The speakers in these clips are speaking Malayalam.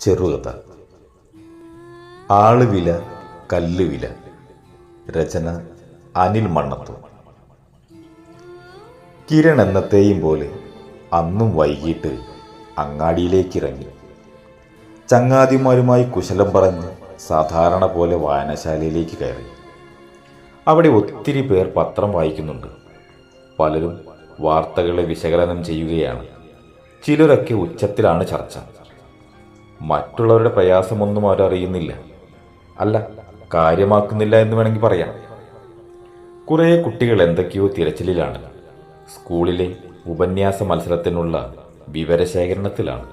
ചെറുകഥ. ആളുവില കല്ലുവില. രചന അനിൽ മണ്ണത്തു കിരൺ എന്നത്തെയും പോലെ അന്നും വൈകിട്ട് അങ്ങാടിയിലേക്ക് ഇറങ്ങി ചങ്ങാതിമാരുമായി കുശലം പറഞ്ഞ് സാധാരണ പോലെ വായനശാലയിലേക്ക് കയറി. അവിടെ ഒത്തിരി പേർ പത്രം വായിക്കുന്നുണ്ട്. പലരും വാർത്തകളെ വിശകലനം ചെയ്യുകയാണ്. ചിലരൊക്കെ ഉച്ചത്തിലാണ് ചർച്ച. മറ്റുള്ളവരുടെ പ്രയാസമൊന്നും അവരറിയുന്നില്ല. അല്ല കാര്യമാക്കുന്നില്ല എന്ന് വേണമെങ്കിൽ പറയാം. കുറേ കുട്ടികൾ എന്തൊക്കെയോ തിരച്ചിലിലാണ്. സ്കൂളിലെ ഉപന്യാസ മത്സരത്തിനുള്ള വിവരശേഖരണത്തിലാണ്.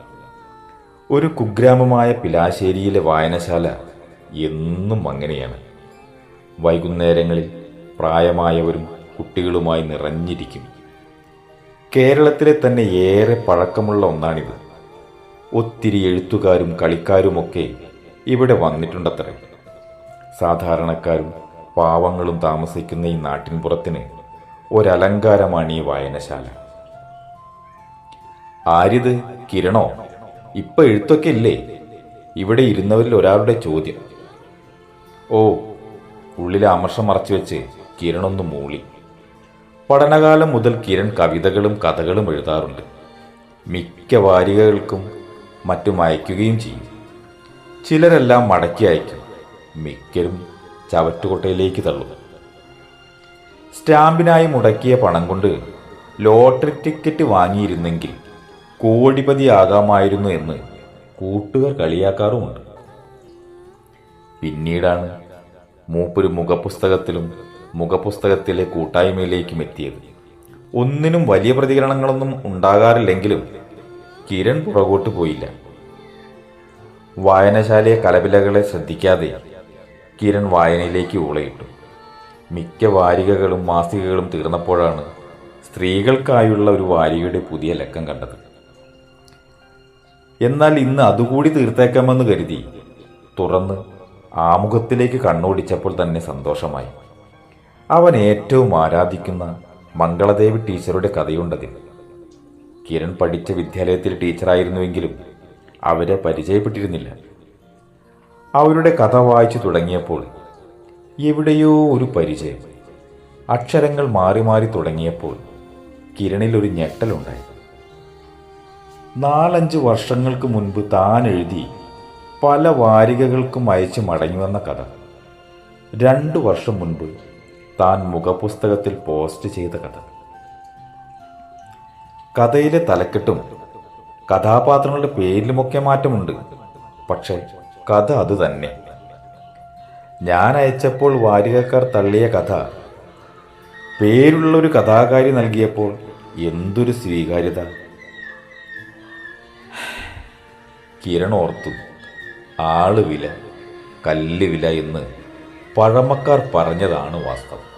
ഒരു കുഗ്രാമമായ പിലാശ്ശേരിയിലെ വായനശാല എന്നും അങ്ങനെയാണ്. വൈകുന്നേരങ്ങളിൽ പ്രായമായവരും കുട്ടികളുമായി നിറഞ്ഞിരിക്കും. കേരളത്തിലെ തന്നെ ഏറെ പഴക്കമുള്ള ഒന്നാണിത്. ഒത്തിരി എഴുത്തുകാരും കളിക്കാരുമൊക്കെ ഇവിടെ വന്നിട്ടുണ്ടത്രേ. സാധാരണക്കാരും പാവങ്ങളും താമസിക്കുന്ന ഈ നാട്ടിൻപുറത്തിന് ഒരലങ്കാരമാണ് ഈ വായനശാല. ആരിത്? കിരണോ? ഇപ്പൊ എഴുത്തൊക്കെ ഇല്ലേ? ഇവിടെ ഇരുന്നവരിൽ ഒരാളുടെ ചോദ്യം. ഓ ഉള്ളിലെ അമർഷം മറച്ചു വെച്ച് കിരണൊന്ന് മൂളി. പഠനകാലം മുതൽ കിരൺ കവിതകളും കഥകളും എഴുതാറുണ്ട്. മിക്ക വാരികകൾക്കും മറ്റും അയക്കുകയും ചെയ്യും. ചിലരെല്ലാം മടക്കി അയക്കും. മിക്കരും ചവറ്റുകൊട്ടയിലേക്ക് തള്ളും. സ്റ്റാമ്പിനായി മുടക്കിയ പണം കൊണ്ട് ലോട്ടറി ടിക്കറ്റ് വാങ്ങിയിരുന്നെങ്കിൽ കോടിപതിയാകാമായിരുന്നു എന്ന് കൂട്ടുകാർ കളിയാക്കാറുമുണ്ട്. പിന്നീടാണ് മൂപ്പൊരു മുഖപുസ്തകത്തിലും മുഖപുസ്തകത്തിലെ കൂട്ടായ്മയിലേക്കും എത്തിയത്. ഒന്നിനും വലിയ പ്രതികരണങ്ങളൊന്നും ഉണ്ടാകാറില്ലെങ്കിലും കിരൺ പുറകോട്ട് പോയില്ല. വായനശാലയെ കലപിലകളെ ശ്രദ്ധിക്കാതെ കിരൺ വായനയിലേക്ക് ഊളയിട്ടു മിക്ക വാരികകളും മാസികകളും തീർന്നപ്പോഴാണ് സ്ത്രീകൾക്കായുള്ള ഒരു വാരികയുടെ പുതിയ ലക്കം കണ്ടത്. എന്നാൽ ഇന്ന് അതുകൂടി തീർത്തേക്കാമെന്ന് കരുതി തുറന്ന് ആമുഖത്തിലേക്ക് കണ്ണോടിച്ചപ്പോൾ തന്നെ സന്തോഷമായി. അവൻ ഏറ്റവും ആരാധിക്കുന്ന മംഗളദേവി ടീച്ചറുടെ കഥയുണ്ടതിൽ കിരൺ പഠിച്ച വിദ്യാലയത്തിൽ ടീച്ചറായിരുന്നുവെങ്കിലും അവരെ പരിചയപ്പെട്ടിരുന്നില്ല. അവരുടെ കഥ വായിച്ചു തുടങ്ങിയപ്പോൾ എവിടെയോ ഒരു പരിചയം. അക്ഷരങ്ങൾ മാറി മാറി തുടങ്ങിയപ്പോൾ കിരണിൽ ഒരു ഞെട്ടലുണ്ടായി. നാലഞ്ച് വർഷങ്ങൾക്ക് മുൻപ് താൻ എഴുതി പല വാരികകൾക്കും അയച്ച് മടങ്ങി വന്ന കഥ. രണ്ടു വർഷം മുൻപ് താൻ മുഖപുസ്തകത്തിൽ പോസ്റ്റ് ചെയ്ത കഥ. കഥയിലെ തലക്കെട്ടും കഥാപാത്രങ്ങളുടെ പേരിലുമൊക്കെ മാറ്റമുണ്ട്. പക്ഷെ കഥ അത് തന്നെ. ഞാൻ അയച്ചപ്പോൾ വാരികക്കാർ തള്ളിയ കഥ പേരുള്ള ഒരു കഥാകാരി നൽകിയപ്പോൾ എന്തൊരു സ്വീകാര്യത. കിരൺ ഓർത്തു ആൾ വില കല്ല് വില എന്ന് പഴമക്കാർ പറഞ്ഞതാണ് വാസ്തവം.